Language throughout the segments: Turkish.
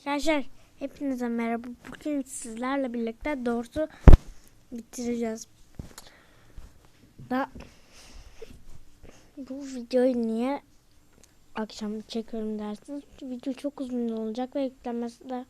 Arkadaşlar hepinize merhaba. Bugün sizlerle birlikte doğrusu bitireceğiz. Da bu videoyu niye akşam çekiyorum dersiniz? Video çok uzun olacak ve yüklenmesi de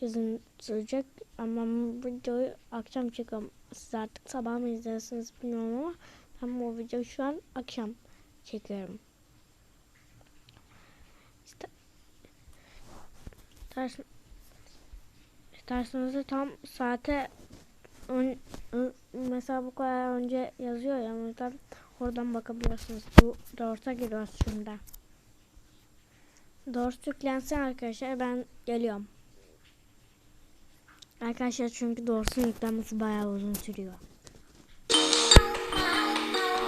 uzun sürecek. Ama bu videoyu akşam çekiyorum. Siz artık sabah mı izlersiniz bilmiyorum ama ben bu videoyu şu an akşam çekiyorum. Ders, dersinizi tam saate ön- mesela bu kadar önce yazıyor ya o oradan bakabiliyorsunuz. Bu doğrusa giriyoruz şimdi. Doğrusu yüklensin arkadaşlar ben geliyorum. Arkadaşlar çünkü doğrusu yüklenmesi bayağı uzun sürüyor.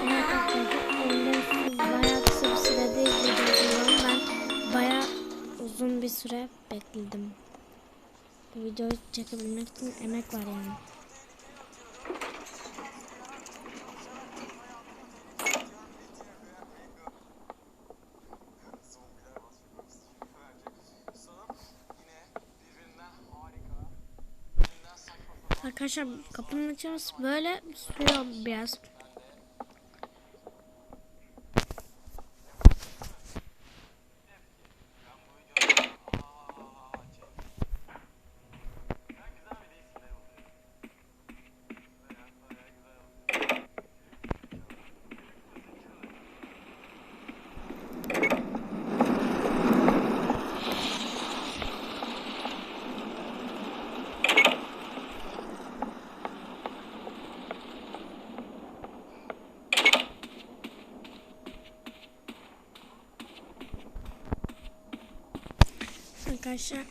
Evet arkadaşlar bayağı kısa bir sürede bayağı uzun bir süre bekledim. Bu videoyu çekebilmek için emek var yani. Arkadaşlar kapının açılması böyle sürüyor biraz. Arkadaşlar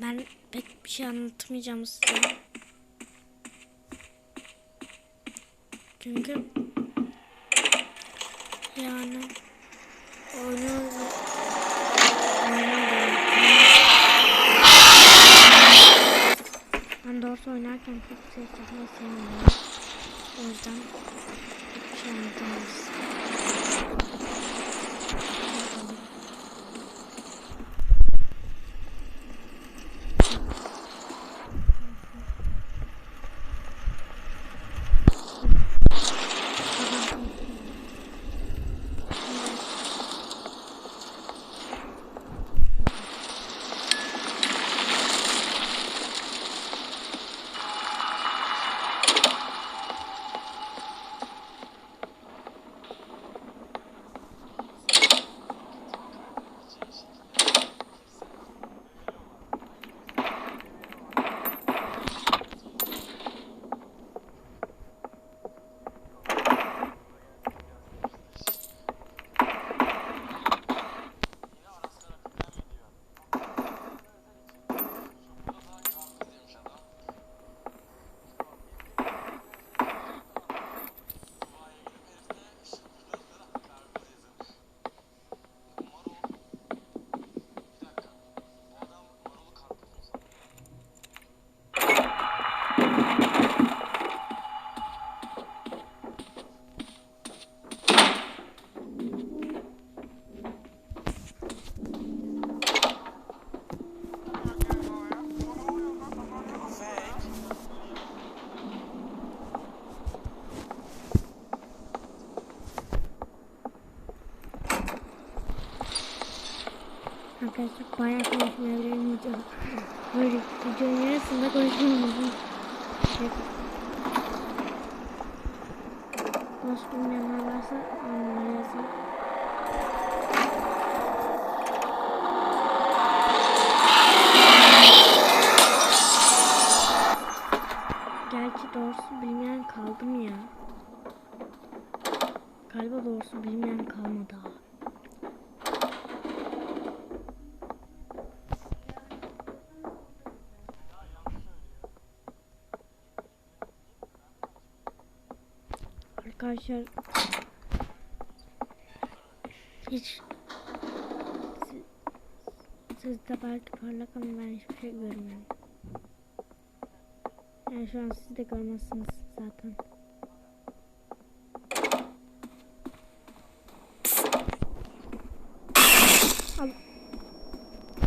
ben pek bir şey anlatmayacağım size. Çünkü yani oynuyoruz. Ben doğrusu oynarken çok ses sevmiyorum. O yüzden bir şey anlatamayız. Böyle videonun yarısında konuşmayabilirim. Nasıl bilmeyenler varsa onlara. Gerçi doğrusu bilmeyen kaldı mı ya? Galiba doğrusu bilmeyen kalmadı ha. Arkadaşlar hiç siz, siz de belki parlak ama ben hiçbir şey görmüyorum. Yani şu an siz de görmezsiniz zaten.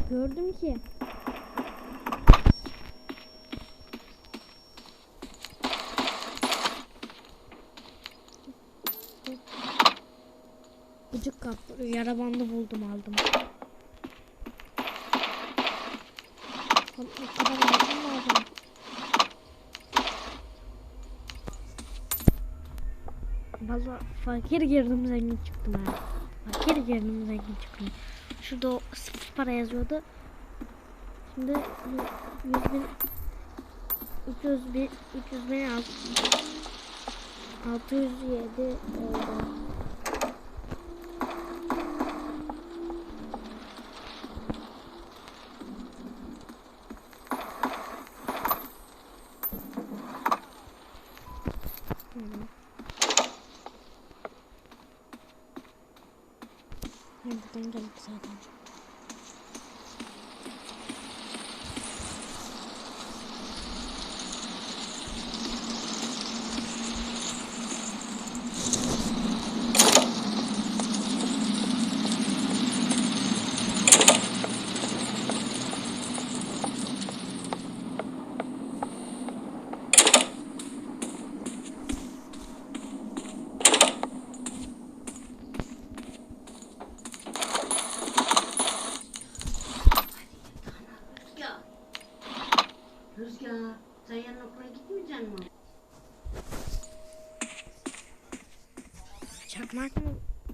Gördüm ki. Yara bandı buldum aldım. O kadar altın lazım. Valla fakir girdim zengin çıktım ha. Fakir girdim zengin çıktım. Şurada o sıfır para yazıyordu. Şimdi yu- 100 bin 300 bin 300 bin alt- 607 oldu. Tamam. Hayır buradan geldik zaten.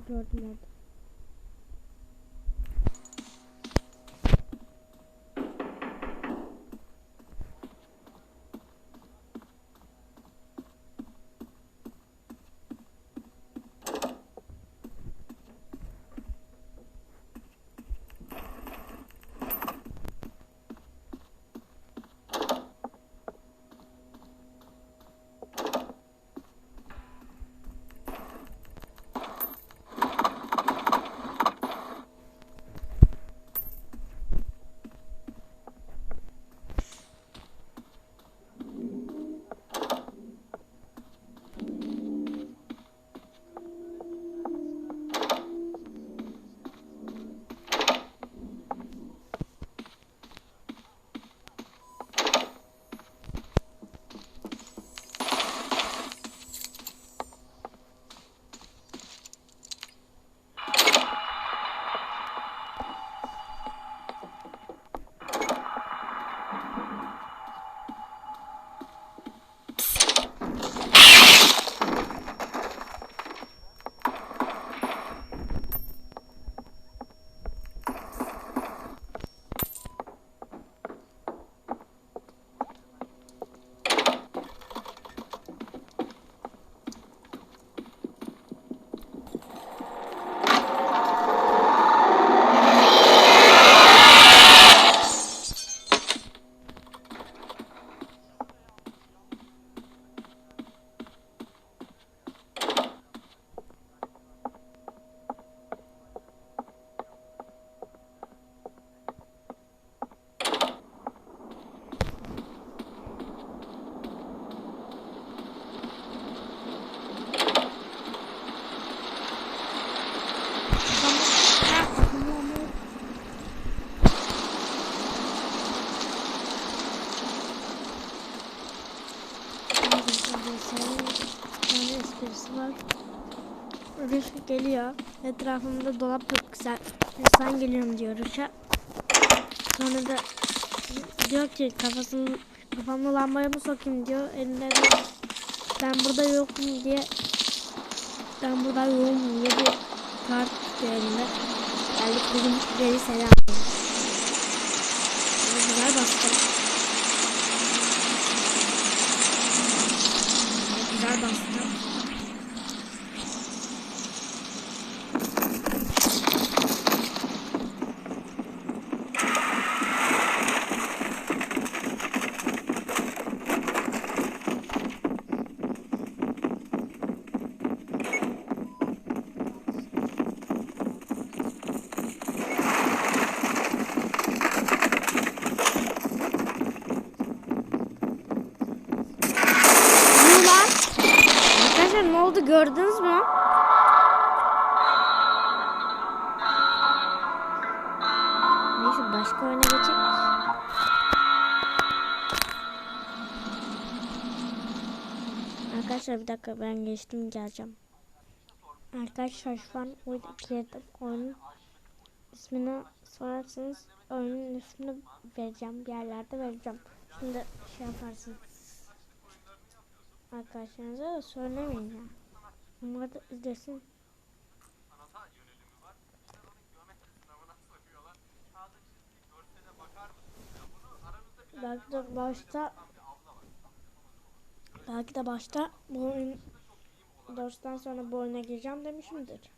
Mı gördüm esprisi var. Rüş geliyor. Etrafımda dolap çok güzel. İnsan geliyorum diyor Rüş'e. Sonra da diyor ki kafasını kafamı lambaya mı sokayım diyor. Elinde de ben burada yokum diye ben burada yokum diye bir kart tutuyor elinde. Geldik bizim geri selam. Güzel bastım. Güzel bastım. Ne lan? Arkadaşlar ne oldu gördünüz mü? Neyse başka oyuna geçecek. Arkadaşlar bir dakika ben geçtim geleceğim. Arkadaşlar şu an oyuna girdim. Oyunun ismini sorarsanız oyunun ismini vereceğim. Bir yerlerde vereceğim. Şimdi şey yaparsınız. Arkadaşlarınıza da söylemeyin ya. Onlar da izlesin. Belki de başta belki de başta bu oyun dersten sonra bu oyuna gireceğim demişimdir.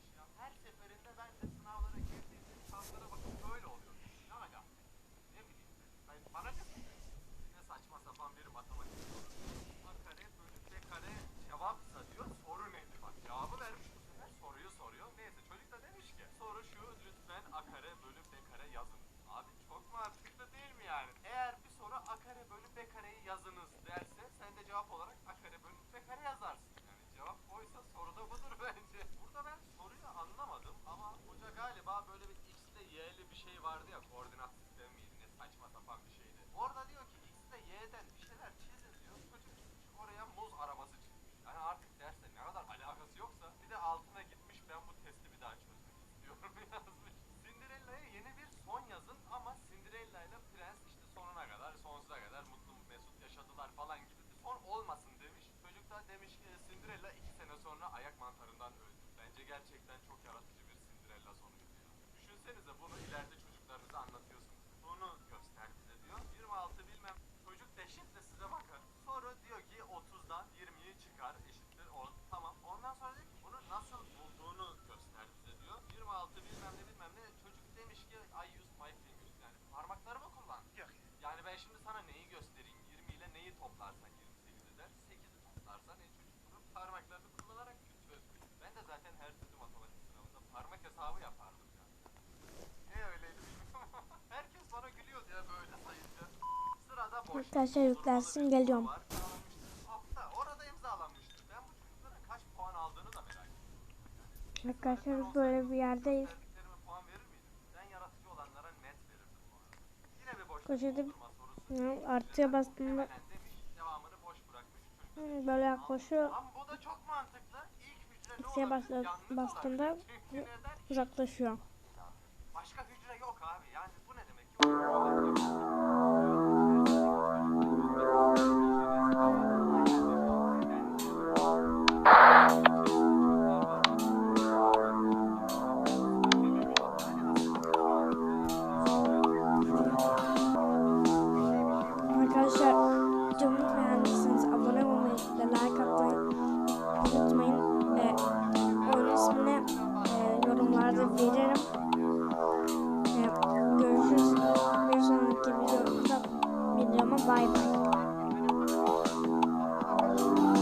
X ile y'den bir şeyler çizin diyor. Çocuk oraya muz arabası çizmiş. Yani artık derste ne kadar alakası yoksa bir de altına gitmiş ben bu testi bir daha çözmek istiyorum yazmış. Cinderella'ya yeni bir son yazın ama Cinderella ile prens işte sonuna kadar sonsuza kadar mutlu mesut yaşadılar falan gibi bir son olmasın demiş. Çocuk da demiş ki Cinderella iki sene sonra ayak mantarından öldü. Bence gerçekten çok yaratıcı bir Cinderella sonuydu ya. Düşünsenize bunu ileride çocuklarınıza anlatıyorsunuz. Bunu göster bize diyor. 26 bilmem çocuk da şimdi size bakar. Sonra diyor ki 30'dan 20'yi çıkar eşittir 10. Tamam. Ondan sonra diyor ki bunu nasıl bulduğunu göster bize diyor. 26 bilmem ne bilmem ne çocuk demiş ki I use my fingers yani parmaklarımı kullan. Yok. Yani ben şimdi sana neyi göstereyim? 20 ile neyi toplarsan 28 eder. 8'i toplarsan e çocuk bunu parmaklarını kullanarak çözmüş. Ben de zaten her türlü matematik sınavında parmak hesabı yapardım ya. Ne öyleydi herkes bana gülüyordu ya böyle sayınca. Sırada boş. Arkadaşlar yüklensin geliyorum. Var, Arkadaşlar biz böyle bir yerdeyiz. Köşede artıya bastığında böyle yaklaşıyor. Olabilir? basla- Yalnız bastığında uzaklaşıyor. Başka hücre yok abi. Yani bu ne demek